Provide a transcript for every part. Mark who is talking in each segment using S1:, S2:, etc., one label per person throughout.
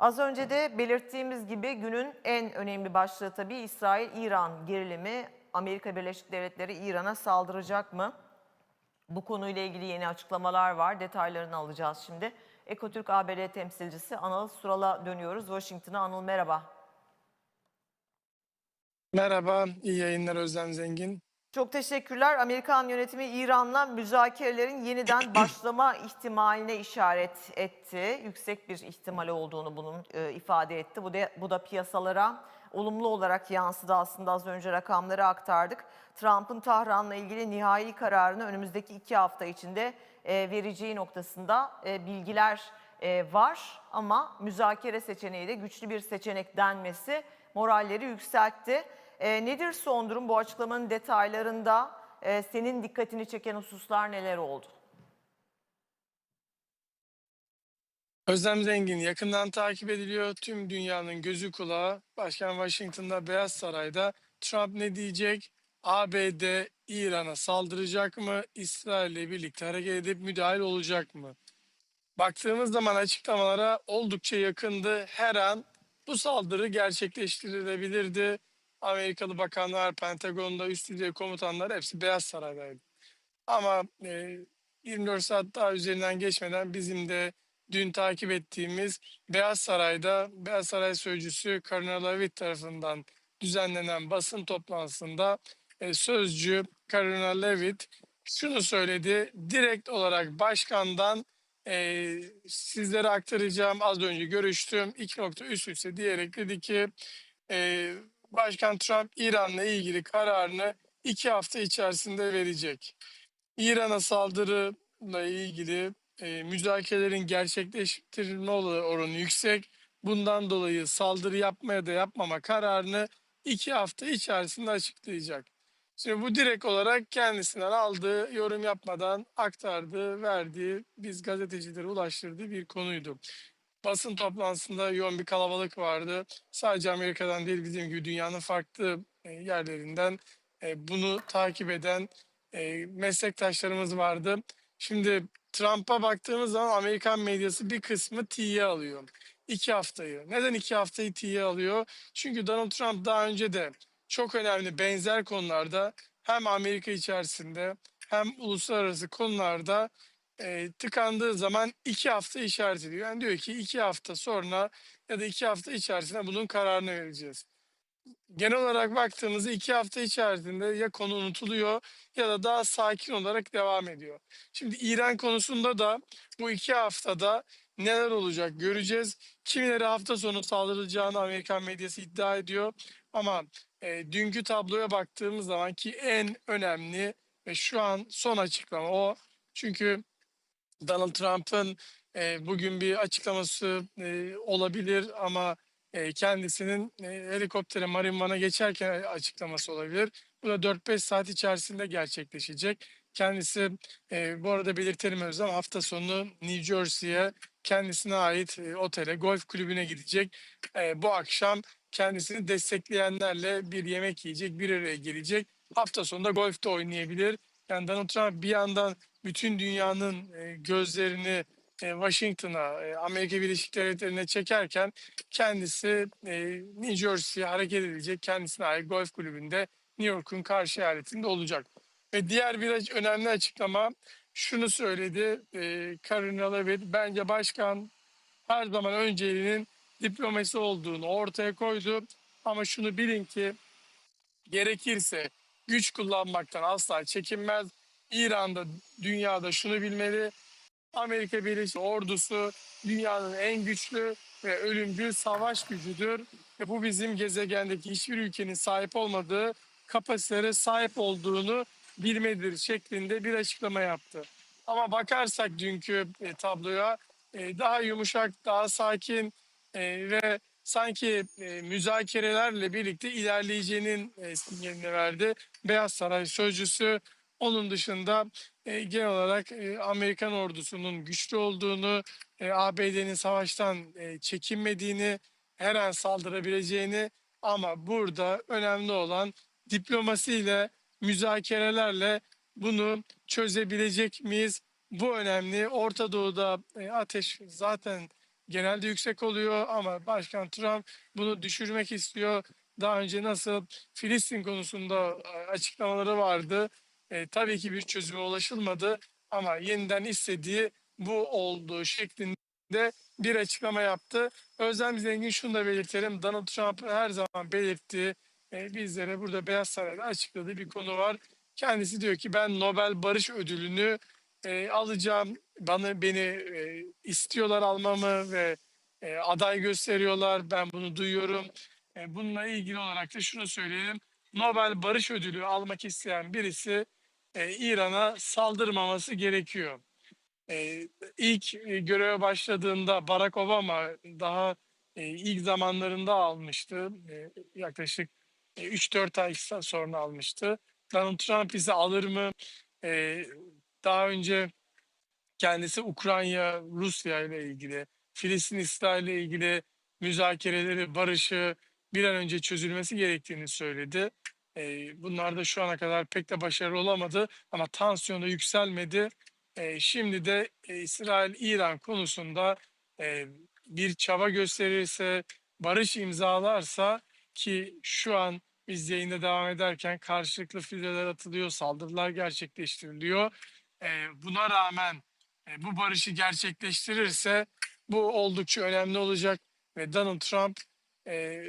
S1: Az önce de belirttiğimiz gibi günün en önemli başlığı tabii İsrail-İran gerilimi. Amerika Birleşik Devletleri İran'a saldıracak mı? Bu konuyla ilgili yeni açıklamalar var. Detaylarını alacağız şimdi. Ekotürk ABD temsilcisi Anıl Sural'a dönüyoruz. Washington'a Anıl merhaba.
S2: Merhaba, iyi yayınlar Özlem Zengin.
S1: Çok teşekkürler. Amerikan yönetimi İran'la müzakerelerin yeniden başlama ihtimaline işaret etti. Yüksek bir ihtimali olduğunu bunun e, ifade etti. Bu da, bu da piyasalara olumlu olarak yansıdı aslında az önce rakamları aktardık. Trump'ın Tahran'la ilgili nihai kararını önümüzdeki iki hafta içinde e, vereceği noktasında e, bilgiler e, var. Ama müzakere seçeneği de güçlü bir seçenek denmesi moralleri yükseltti. E, nedir son durum bu açıklamanın detaylarında? e, senin dikkatini çeken hususlar neler oldu?
S2: Özlem Zengin yakından takip ediliyor. Tüm dünyanın gözü kulağı. Başkan Washington'da Beyaz Saray'da Trump ne diyecek? ABD İran'a saldıracak mı? İsrail ile birlikte hareket edip müdahil olacak mı? Baktığımız zaman açıklamalara oldukça yakındı. Her an bu saldırı gerçekleştirilebilirdi. Amerikalı bakanlar, Pentagon'da üst düzey komutanlar hepsi Beyaz Saray'daydı. Ama e, 24 saat daha üzerinden geçmeden bizim de dün takip ettiğimiz Beyaz Saray'da Beyaz Saray Sözcüsü Karina Levitt tarafından düzenlenen basın toplantısında e, sözcü Karina Levitt şunu söyledi. Direkt olarak başkandan e, sizlere aktaracağım az önce görüştüm. İki nokta üst üste diyerek dedi ki e, Başkan Trump İran'la ilgili kararını iki hafta içerisinde verecek. İran'a saldırıyla ilgili e, müzakerelerin gerçekleştirilme oranı yüksek. Bundan dolayı saldırı yapmaya da yapmama kararını iki hafta içerisinde açıklayacak. Şimdi bu direkt olarak kendisinden aldığı, yorum yapmadan aktardığı, verdiği, biz gazetecilere ulaştırdığı bir konuydu. Basın toplantısında yoğun bir kalabalık vardı. Sadece Amerika'dan değil bizim gibi dünyanın farklı e, yerlerinden e, bunu takip eden e, meslektaşlarımız vardı. Şimdi Trump'a baktığımız zaman Amerikan medyası bir kısmı tiye alıyor. İki haftayı. Neden iki haftayı tiye alıyor? Çünkü Donald Trump daha önce de çok önemli benzer konularda hem Amerika içerisinde hem uluslararası konularda e, tıkandığı zaman iki hafta işaret ediyor. Yani diyor ki iki hafta sonra ya da iki hafta içerisinde bunun kararını vereceğiz genel olarak baktığımızda iki hafta içerisinde ya konu unutuluyor ya da daha sakin olarak devam ediyor. Şimdi İran konusunda da bu iki haftada neler olacak göreceğiz. Kimileri hafta sonu saldırılacağını Amerikan medyası iddia ediyor. Ama e, dünkü tabloya baktığımız zaman ki en önemli ve şu an son açıklama o. Çünkü Donald Trump'ın e, bugün bir açıklaması e, olabilir ama e, kendisinin e, helikoptere Marinvan'a geçerken açıklaması olabilir. Bu da 4-5 saat içerisinde gerçekleşecek. Kendisi e, bu arada belirtelim Özlem hafta sonu New Jersey'ye kendisine ait e, otele, golf kulübüne gidecek. E, bu akşam kendisini destekleyenlerle bir yemek yiyecek, bir araya gelecek. Hafta sonunda golfte oynayabilir. Yani Donald Trump bir yandan bütün dünyanın e, gözlerini e, Washington'a, e, Amerika Birleşik Devletleri'ne çekerken kendisi New Jersey'ye hareket edecek. Kendisine ait golf kulübünde New York'un karşı eyaletinde olacak. Ve diğer bir önemli açıklama şunu söyledi Karina Levitt. Bence başkan her zaman önceliğinin diplomasi olduğunu ortaya koydu. Ama şunu bilin ki gerekirse güç kullanmaktan asla çekinmez. İran'da, dünyada şunu bilmeli. Amerika Birleşik Ordusu dünyanın en güçlü ve ölümcül savaş gücüdür. Ve bu bizim gezegendeki hiçbir ülkenin sahip olmadığı kapasitelere sahip olduğunu bilmedir şeklinde bir açıklama yaptı. Ama bakarsak dünkü e, tabloya e, daha yumuşak, daha sakin e, ve sanki müzakerelerle birlikte ilerleyeceğinin sinyalini verdi. Beyaz Saray sözcüsü onun dışında e, genel olarak e, Amerikan ordusunun güçlü olduğunu, e, ABD'nin savaştan e, çekinmediğini, her an saldırabileceğini ama burada önemli olan diplomasiyle, müzakerelerle bunu çözebilecek miyiz? Bu önemli. Orta Doğu'da e, ateş zaten genelde yüksek oluyor ama Başkan Trump bunu düşürmek istiyor. Daha önce nasıl Filistin konusunda e, açıklamaları vardı. E, tabii ki bir çözüme ulaşılmadı ama yeniden istediği bu olduğu şeklinde bir açıklama yaptı. Özlem Zengin şunu da belirtelim. Donald Trump her zaman belirttiği e, bizlere burada Beyaz Saray'da açıkladığı bir konu var. Kendisi diyor ki ben Nobel Barış Ödülünü e, alacağım. Bana beni e, istiyorlar almamı ve e, aday gösteriyorlar. Ben bunu duyuyorum. E, bununla ilgili olarak da şunu söyleyelim. Nobel Barış Ödülü almak isteyen birisi e, İran'a saldırmaması gerekiyor. E, ilk e, göreve başladığında Barack Obama daha e, ilk zamanlarında almıştı. E, yaklaşık e, 3-4 ay sonra almıştı. Donald Trump ise alır mı? E, daha önce kendisi Ukrayna, Rusya ile ilgili, Filistin, İsrail ile ilgili müzakereleri, barışı bir an önce çözülmesi gerektiğini söyledi. E, bunlar da şu ana kadar pek de başarılı olamadı ama tansiyonu yükselmedi. E, şimdi de e, İsrail-İran konusunda e, bir çaba gösterirse, barış imzalarsa ki şu an biz yayında devam ederken karşılıklı füzeler atılıyor, saldırılar gerçekleştiriliyor. E, buna rağmen e, bu barışı gerçekleştirirse bu oldukça önemli olacak ve Donald Trump e,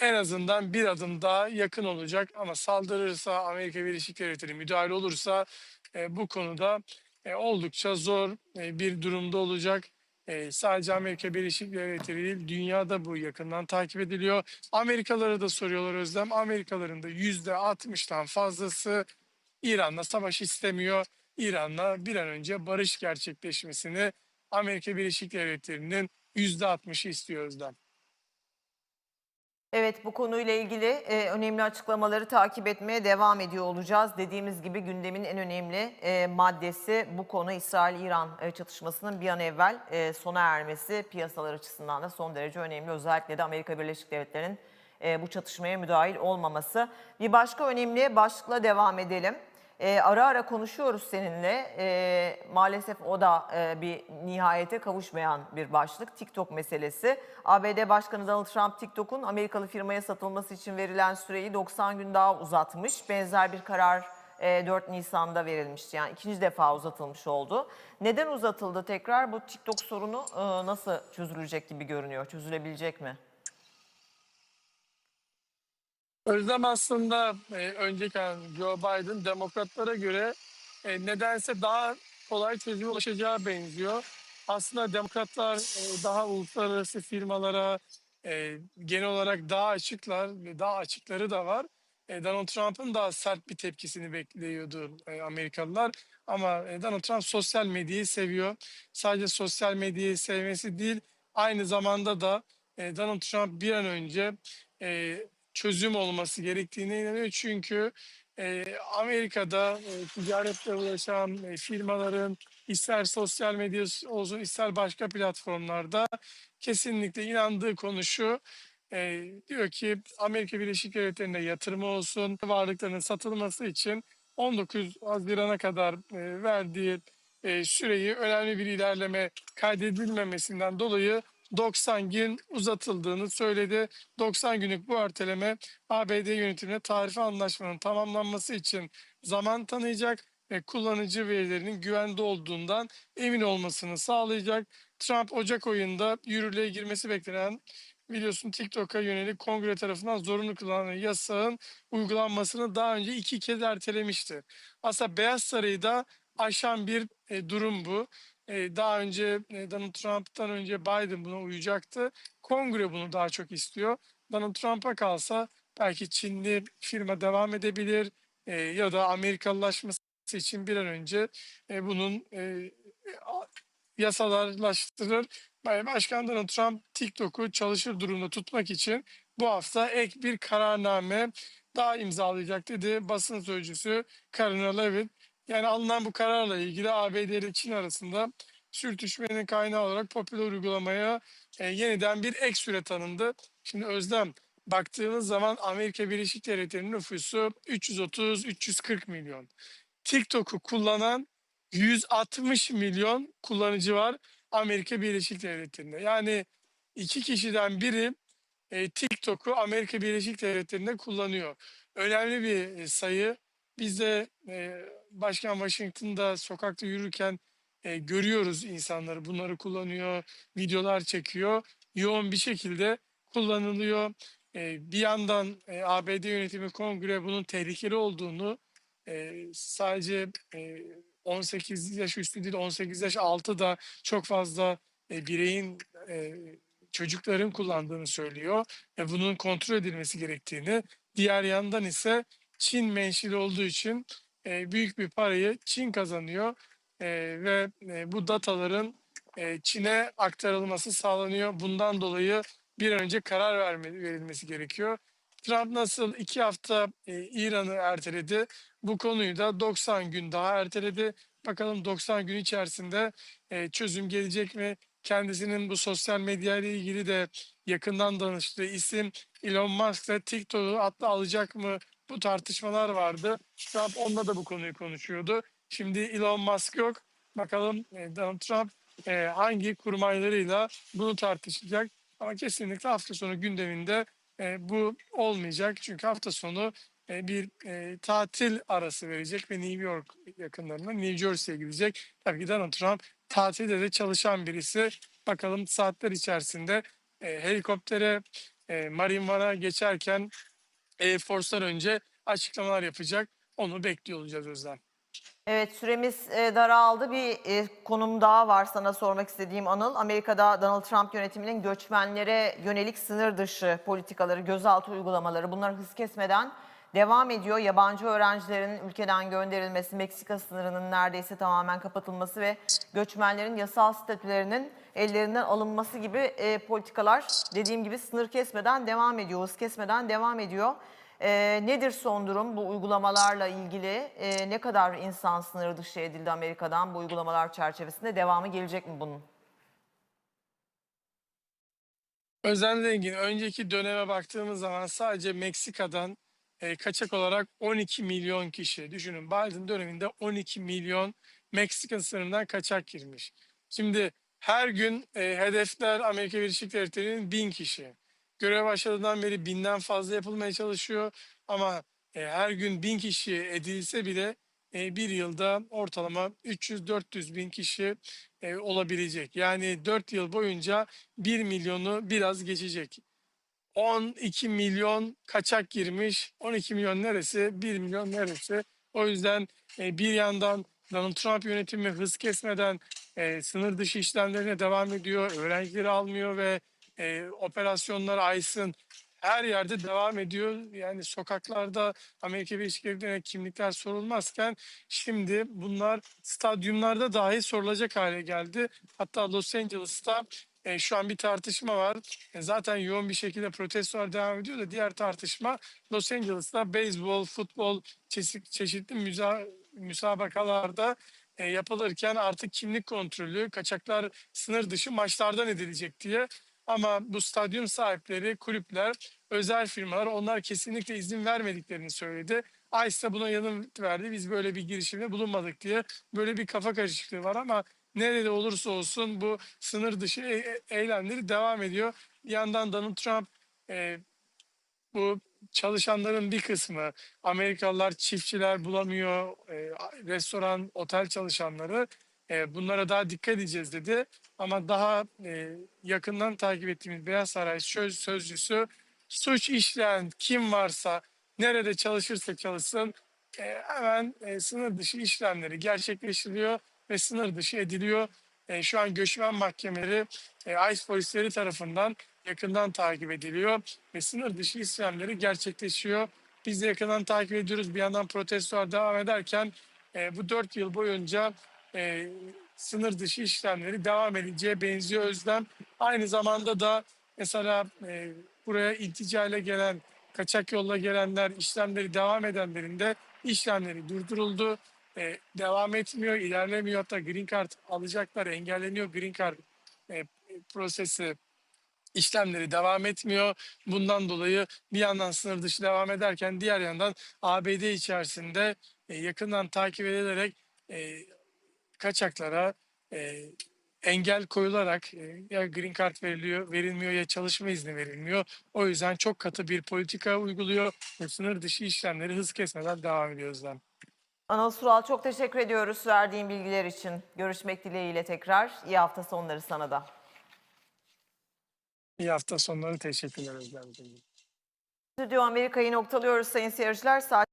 S2: en azından bir adım daha yakın olacak ama saldırırsa Amerika Birleşik Devletleri müdahale olursa e, bu konuda e, oldukça zor e, bir durumda olacak. E, sadece Amerika Birleşik Devletleri değil dünyada bu yakından takip ediliyor. Amerikalılara da soruyorlar Özlem. Amerikalıların da yüzde 60'tan fazlası İran'la savaş istemiyor. İran'la bir an önce barış gerçekleşmesini Amerika Birleşik Devletleri'nin yüzde 60'ı istiyor Özlem.
S1: Evet bu konuyla ilgili e, önemli açıklamaları takip etmeye devam ediyor olacağız. Dediğimiz gibi gündemin en önemli e, maddesi bu konu İsrail-İran e, çatışmasının bir an evvel e, sona ermesi piyasalar açısından da son derece önemli. Özellikle de Amerika Birleşik Devletleri'nin e, bu çatışmaya müdahil olmaması. Bir başka önemli başlıkla devam edelim. E, ara ara konuşuyoruz seninle. E, maalesef o da e, bir nihayete kavuşmayan bir başlık. TikTok meselesi. ABD Başkanı Donald Trump TikTok'un Amerikalı firmaya satılması için verilen süreyi 90 gün daha uzatmış. Benzer bir karar e, 4 Nisan'da verilmişti. Yani ikinci defa uzatılmış oldu. Neden uzatıldı tekrar? Bu TikTok sorunu e, nasıl çözülecek gibi görünüyor? Çözülebilecek mi?
S2: Özlem aslında e, önceki Joe Biden demokratlara göre e, nedense daha kolay çözüme ulaşacağı benziyor. Aslında demokratlar e, daha uluslararası firmalara e, genel olarak daha açıklar daha açıkları da var. E, Donald Trump'ın daha sert bir tepkisini bekliyordu e, Amerikalılar. Ama e, Donald Trump sosyal medyayı seviyor. Sadece sosyal medyayı sevmesi değil, aynı zamanda da e, Donald Trump bir an önce e, çözüm olması gerektiğine inanıyor. Çünkü e, Amerika'da e, ticaretle uğraşan e, firmaların ister sosyal medya olsun ister başka platformlarda kesinlikle inandığı konu şu. E, diyor ki Amerika Birleşik Devletleri'nde yatırımı olsun, varlıklarının satılması için 19 Haziran'a kadar e, verdiği e, süreyi önemli bir ilerleme kaydedilmemesinden dolayı 90 gün uzatıldığını söyledi. 90 günlük bu erteleme ABD yönetimine tarife anlaşmanın tamamlanması için zaman tanıyacak ve kullanıcı verilerinin güvende olduğundan emin olmasını sağlayacak. Trump Ocak ayında yürürlüğe girmesi beklenen biliyorsun TikTok'a yönelik kongre tarafından zorunlu kılınan yasağın uygulanmasını daha önce iki kez ertelemişti. Aslında Beyaz Saray'da aşan bir e, durum bu. E, daha önce e, Donald Trump'tan önce Biden buna uyacaktı. Kongre bunu daha çok istiyor. Donald Trump'a kalsa belki Çinli firma devam edebilir e, ya da Amerikalılaşması için bir an önce bunun yasalarlaştırır. Başkan Donald Trump TikTok'u çalışır durumda tutmak için bu hafta ek bir kararname daha imzalayacak dedi basın sözcüsü Karina Levitt. Yani alınan bu kararla ilgili ABD ile Çin arasında sürtüşmenin kaynağı olarak popüler uygulamaya e, yeniden bir ek süre tanındı. Şimdi Özlem baktığımız zaman Amerika Birleşik Devletleri'nin nüfusu 330-340 milyon. TikTok'u kullanan 160 milyon kullanıcı var Amerika Birleşik Devletleri'nde. Yani iki kişiden biri e, TikTok'u Amerika Birleşik Devletleri'nde kullanıyor. Önemli bir e, sayı. Biz de e, Başkan Washington'da sokakta yürürken e, görüyoruz insanları. Bunları kullanıyor, videolar çekiyor. Yoğun bir şekilde kullanılıyor. E, bir yandan e, ABD yönetimi kongre bunun tehlikeli olduğunu e, sadece e, 18 yaş üstü değil 18 yaş altı da çok fazla e, bireyin e, çocukların kullandığını söylüyor ve bunun kontrol edilmesi gerektiğini. Diğer yandan ise Çin menşili olduğu için e, büyük bir parayı Çin kazanıyor e, ve e, bu dataların e, Çin'e aktarılması sağlanıyor. Bundan dolayı bir önce karar verme, verilmesi gerekiyor. Trump nasıl iki hafta e, İran'ı erteledi, bu konuyu da 90 gün daha erteledi. Bakalım 90 gün içerisinde e, çözüm gelecek mi? Kendisinin bu sosyal medya ile ilgili de yakından danıştığı isim Elon Musk da TikTok'u atla alacak mı? Bu tartışmalar vardı. Trump onunla da bu konuyu konuşuyordu. Şimdi Elon Musk yok. Bakalım e, Donald Trump e, hangi kurmaylarıyla bunu tartışacak. Ama kesinlikle hafta sonu gündeminde e, bu olmayacak. Çünkü hafta sonu bir tatil arası verecek ve New York yakınlarına New Jersey'ye gidecek. Tabii ki Donald Trump tatilde de çalışan birisi. Bakalım saatler içerisinde helikoptere e, geçerken Air Force'dan önce açıklamalar yapacak. Onu bekliyor olacağız Özlem.
S1: Evet süremiz e, daraldı. Bir e, konum daha var sana sormak istediğim Anıl. Amerika'da Donald Trump yönetiminin göçmenlere yönelik sınır dışı politikaları, gözaltı uygulamaları bunlar hız kesmeden devam ediyor. Yabancı öğrencilerin ülkeden gönderilmesi, Meksika sınırının neredeyse tamamen kapatılması ve göçmenlerin yasal statülerinin ellerinden alınması gibi e, politikalar dediğim gibi sınır kesmeden devam ediyor, hız kesmeden devam ediyor. Ee, nedir son durum bu uygulamalarla ilgili? Ee, ne kadar insan sınırı dışı edildi Amerika'dan bu uygulamalar çerçevesinde? Devamı gelecek mi bunun?
S2: Özen Zengin önceki döneme baktığımız zaman sadece Meksika'dan e, kaçak olarak 12 milyon kişi düşünün Biden döneminde 12 milyon Meksika sınırından kaçak girmiş. Şimdi her gün e, hedefler Amerika Birleşik Devletleri'nin bin kişi. Görev başladığından beri binden fazla yapılmaya çalışıyor ama e, her gün bin kişi edilse bile e, bir yılda ortalama 300-400 bin kişi e, olabilecek. Yani 4 yıl boyunca 1 milyonu biraz geçecek. 12 milyon kaçak girmiş. 12 milyon neresi? 1 milyon neresi? O yüzden e, bir yandan Donald Trump yönetimi hız kesmeden e, sınır dışı işlemlerine devam ediyor. Öğrencileri almıyor ve e, operasyonlar Aysın her yerde devam ediyor. Yani sokaklarda Amerika Birleşik Devletleri'ne kimlikler sorulmazken şimdi bunlar stadyumlarda dahi sorulacak hale geldi. Hatta Los Angeles'ta e, şu an bir tartışma var. E, zaten yoğun bir şekilde protestolar devam ediyor da diğer tartışma Los Angeles'ta beyzbol, futbol çeşit, çeşitli müza, müsabakalarda e, yapılırken artık kimlik kontrolü, kaçaklar sınır dışı maçlardan edilecek diye. Ama bu stadyum sahipleri, kulüpler, özel firmalar onlar kesinlikle izin vermediklerini söyledi. ICE de buna yanıt verdi. Biz böyle bir girişimde bulunmadık diye. Böyle bir kafa karışıklığı var ama nerede olursa olsun bu sınır dışı e- e- eylemleri devam ediyor. Bir yandan Donald Trump e, bu çalışanların bir kısmı Amerikalılar çiftçiler bulamıyor, e, restoran, otel çalışanları e, bunlara daha dikkat edeceğiz dedi. Ama daha e, yakından takip ettiğimiz Beyaz Saray söz, sözcüsü suç işleyen kim varsa nerede çalışırsa çalışsın e, hemen e, sınır dışı işlemleri gerçekleştiriliyor ve sınır dışı ediliyor. E, şu an göçmen mahkemeleri e, ICE polisleri tarafından yakından takip ediliyor ve sınır dışı işlemleri gerçekleşiyor. Biz de yakından takip ediyoruz. Bir yandan protestolar devam ederken e, bu dört yıl boyunca e, sınır dışı işlemleri devam edeceğe benziyor Özlem. Aynı zamanda da mesela e, buraya ilticayla gelen, kaçak yolla gelenler, işlemleri devam edenlerin de işlemleri durduruldu. E, devam etmiyor, ilerlemiyor. Hatta green card alacaklar, engelleniyor green card e, prosesi işlemleri devam etmiyor. Bundan dolayı bir yandan sınır dışı devam ederken diğer yandan ABD içerisinde e, yakından takip edilerek e, kaçaklara e, engel koyularak e, ya green card veriliyor, verilmiyor ya çalışma izni verilmiyor. O yüzden çok katı bir politika uyguluyor ve sınır dışı işlemleri hız kesmeden devam ediyor Özlem.
S1: Anıl Sural çok teşekkür ediyoruz verdiğin bilgiler için. Görüşmek dileğiyle tekrar. İyi hafta sonları sana da.
S2: İyi hafta sonları teşekkürler Özlem.
S1: Stüdyo Amerika'yı noktalıyoruz sayın seyirciler. Saat